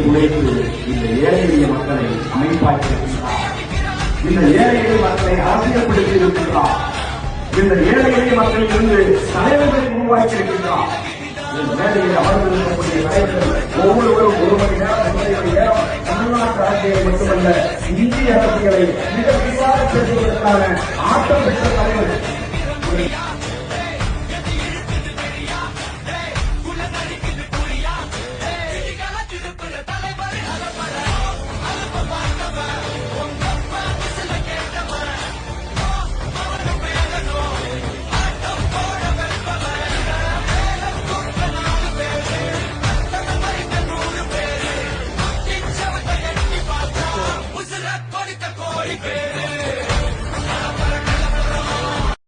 இந்த ஏழை எளிய மக்களை அமைப்பாக்கி இந்த ஏழை எளிய மக்களை அரசியல்படுத்தி இருக்கின்றார் இந்த ஏழை எளிய மக்களில் இருந்து தலைவர்களை உருவாக்கி இருக்கின்றார் இந்த மேடையில் அமர்ந்திருக்கக்கூடிய தலைவர்கள் ஒவ்வொருவரும் ஒரு மணி நேரம் ஒன்றரை மணி நேரம் தமிழ்நாட்டு அரசியல் மட்டுமல்ல இந்திய அரசியலை மிக விரிவாக பேசுவதற்கான ஆட்டம் பெற்ற தலைவர்கள் baby.